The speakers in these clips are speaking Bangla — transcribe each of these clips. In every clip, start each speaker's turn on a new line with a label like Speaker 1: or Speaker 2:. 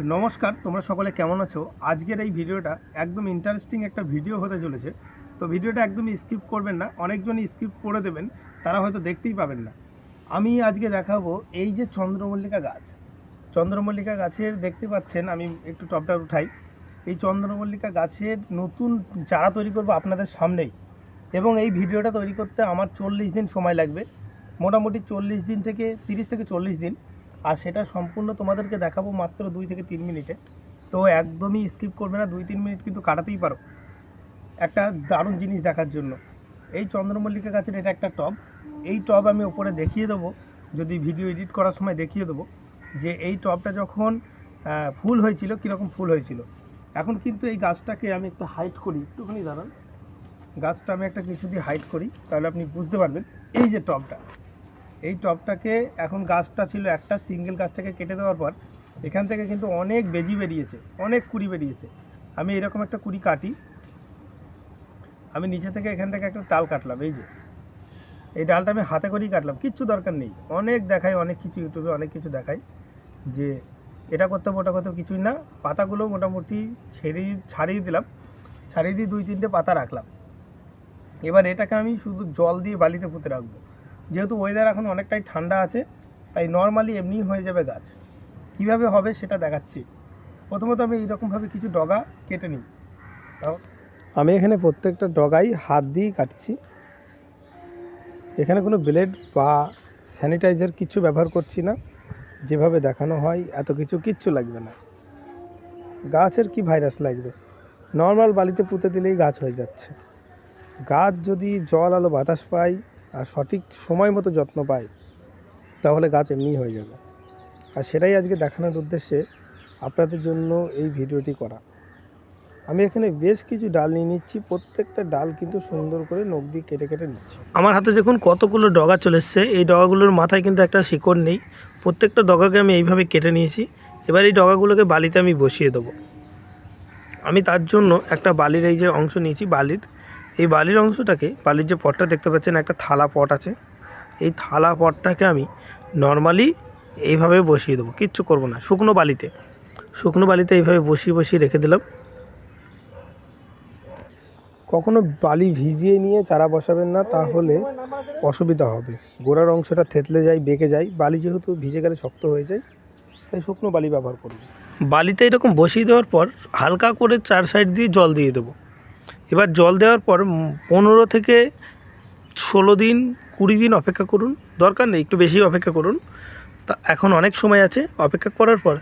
Speaker 1: নমস্কার, তোমরা সকলে কেমন আছো? আজকের এই ভিডিওটা একদম ইন্টারেস্টিং একটা ভিডিও হতে চলেছে। তো ভিডিওটা একদমই স্কিপ করবেন না, অনেকজনই স্কিপ করে দেবেন, তারা হয়তো দেখতেই পাবেন না। আমি আজকে দেখাবো এই যে চন্দ্রমল্লিকা গাছ। চন্দ্রমল্লিকা গাছের দেখতে পাচ্ছেন, আমি একটু টপটা উঠাই। এই চন্দ্রমল্লিকা গাছের নতুন চারা তৈরি করব আপনাদের সামনেই। এবং এই ভিডিওটা তৈরি করতে আমার চল্লিশ দিন সময় লাগবে। মোটামুটি চল্লিশ দিন থেকে তিরিশ থেকে চল্লিশ দিন। আর সেটা সম্পূর্ণ তোমাদেরকে দেখাবো মাত্র দুই থেকে তিন মিনিটে। তো একদমই স্কিপ করবে না, দুই তিন মিনিট কিন্তু কাটাতেই পারো। একটা দারুণ জিনিস দেখার জন্য। এই চন্দ্রমল্লিকা গাছের এটা একটা টব। এই টব আমি ওপরে দেখিয়ে দেবো। যদি ভিডিও এডিট করার সময় দেখিয়ে দেবো যে এই টবটা যখন ফুল হয়েছিল, কীরকম ফুল হয়েছিল। এখন কিন্তু এই গাছটাকে আমি একটু হাইট করি। একটুখানি দাঁড়ান। গাছটা আমি একটা কিছু দিয়ে হাইট করি, তাহলে আপনি বুঝতে পারবেন। এই যে টবটা এই টবটাকে এখন গাছটা ছিল একটা সিঙ্গেল গাছটাকে কেটে দেওয়ার পর এখান থেকে কিন্তু অনেক বেজি বেরিয়েছে, অনেক কুড়ি বেরিয়েছে। আমি এরকম একটা কুড়ি কাটি, আমি নিচে থেকে এখান থেকে একটা ডাল কাটলাম, এই যে। এই ডালটা আমি হাতে করেই কাটলাম, কিচ্ছু দরকার নেই। অনেক দেখাই, অনেক কিছু ইউটিউবে অনেক কিছু দেখাই যে এটা করতে হবে, ওটা করতে কিছুই না। পাতাগুলো মোটামুটি ছেড়ে, ছাড়িয়ে দিলাম, ছাড়িয়ে দিয়ে দুই তিনটে পাতা রাখলাম। এবার এটাকে আমি শুধু জল দিয়ে বালিতে পুঁতে রাখব। যেহেতু ওয়েদার এখন অনেকটাই ঠান্ডা আছে, তাই নর্মালি এমনিই হয়ে যাবে গাছ। কীভাবে হবে সেটা দেখাচ্ছি। প্রথমত আমি এইরকমভাবে কিছু ডগা কেটে নিই। আমি এখানে প্রত্যেকটা ডগাই হাত দিয়েই কাটছি। এখানে কোনো ব্লেড বা স্যানিটাইজার কিছু ব্যবহার করছি না। যেভাবে দেখানো হয়, এত কিছু কিচ্ছু লাগবে না। গাছের কি ভাইরাস লাগবে? নর্মাল বালিতে পুঁতে দিলেই গাছ হয়ে যাচ্ছে। গাছ যদি জল আলো বাতাস পায় আর সঠিক সময় মতো যত্ন পায়, তাহলে গাছ এমনিই হয়ে যাবে। আর সেটাই আজকে দেখানোর উদ্দেশ্যে আপনাদের জন্য এই ভিডিওটি করা। আমি এখানে বেশ কিছু ডাল নিয়ে নিচ্ছি, প্রত্যেকটা ডাল কিন্তু সুন্দর করে নখ দিয়ে কেটে কেটে নিচ্ছি। আমার হাতে দেখুন কতগুলো ডগা চলে এসছে, এই ডগাগুলোর মাথায় কিন্তু একটা শিকড় নেই। প্রত্যেকটা ডগাকে আমি এইভাবে কেটে নিয়েছি। এবার এই ডগাগুলোকে বালিতে আমি বসিয়ে দেবো। আমি তার জন্য একটা বালির এই যে অংশ নিয়েছি, বালির। এই বালির অংশটাকে, বালির যে পটটা দেখতে পাচ্ছেন, একটা থালা পট আছে। এই থালা পটটাকে আমি নর্মালি এইভাবে বসিয়ে দেবো, কিচ্ছু করব না, শুকনো বালিতে। শুকনো বালিতে এইভাবে বসিয়ে বসিয়ে রেখে দিলাম। কখনো বালি ভিজিয়ে নিয়ে চারা বসাবেন না, তাহলে অসুবিধা হবে। গোড়ার অংশটা থেতলে যায়, বেঁকে যায়। বালি যেহেতু ভিজে গেলে শক্ত হয়ে যায়, তাই শুকনো বালি ব্যবহার করব। বালিতে এরকম বসিয়ে দেওয়ার পর হালকা করে চার সাইড দিয়ে জল দিয়ে দেবো। এবার জল দেওয়ার পর পনেরো থেকে ষোলো দিন, কুড়ি দিন অপেক্ষা করুন, দরকার নেই, একটু বেশি অপেক্ষা করুন। তা এখন অনেক সময় আছে, অপেক্ষা করার পর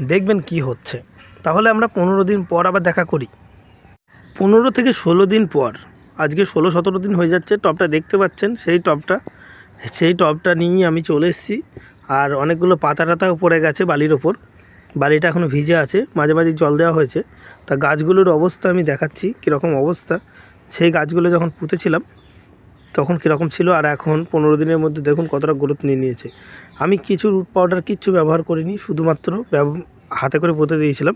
Speaker 1: দেখবেন কি হচ্ছে। তাহলে আমরা পনেরো দিন পর আবার দেখা করি। পনেরো থেকে ষোলো দিন পর, আজকে ষোলো সতেরো দিন হয়ে যাচ্ছে টবটা দেখতে পাচ্ছেন, সেই টবটা সেই টবটা নিয়েই আমি চলে এসেছি। আর অনেকগুলো পাতা টাতাও পড়ে গেছে বালির ওপর। বালিটা এখনও ভিজে আছে, মাঝে মাঝে জল দেওয়া হয়েছে। তা গাছগুলোর অবস্থা আমি দেখাচ্ছি, কীরকম অবস্থা। সেই গাছগুলো যখন পুঁতেছিলাম, তখন কীরকম ছিল, আর এখন পনেরো দিনের মধ্যে দেখুন কতটা গ্রোথ নিয়ে নিয়েছে। আমি কিছু রুট পাউডার কিচ্ছু ব্যবহার করিনি, শুধুমাত্র হাতে করে পুঁতে দিয়েছিলাম।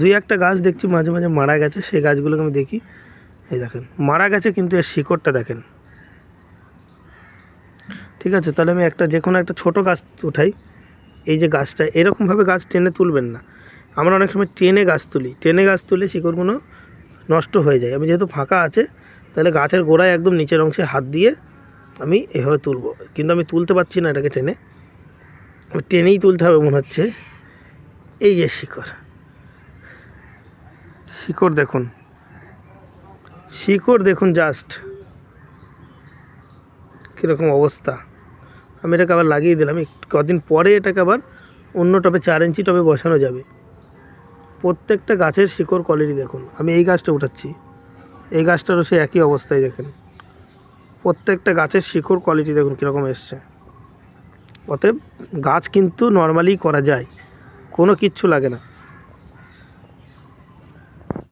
Speaker 1: দুই একটা গাছ দেখছি মাঝে মাঝে মারা গেছে, সেই গাছগুলোকে আমি দেখি। এই দেখেন, মারা গেছে কিন্তু এর শিকড়টা দেখেন। ঠিক আছে, তাহলে আমি একটা যে কোনো একটা ছোট গাছ উঠাই। এই যে গাছটা, এরকমভাবে গাছ টেনে তুলবেন না। আমরা অনেক সময় টেনে গাছ তুলি। টেনে গাছ তুলে শিকড়গুলো নষ্ট হয়ে যায়। আমি যেহেতু ফাঁকা আছে, তাহলে গাছের গোড়ায় একদম নিচের অংশে হাত দিয়ে আমি এভাবে তুলবো। কিন্তু আমি তুলতে পারছি না এটাকে টেনে। টেনেই তুলতে হবে মনে হচ্ছে। এই যে শিকড়। শিকড় দেখুন। শিকড় দেখুন জাস্ট কীরকম অবস্থা। আমি এটাকে আবার লাগিয়ে দিলাম। কদিন পরে এটাকে আবার অন্য টবে চার ইঞ্চি টবে বসানো যাবে। প্রত্যেকটা গাছের শিকড় কোয়ালিটি দেখুন। আমি এই গাছটা উঠাচ্ছি। এই গাছটারও সে একই অবস্থায় দেখেন। প্রত্যেকটা গাছের শিকড় কোয়ালিটি দেখুন কীরকম এসছে। অতএব গাছ কিন্তু নর্মালি করা যায়। কোনো কিচ্ছু লাগে না।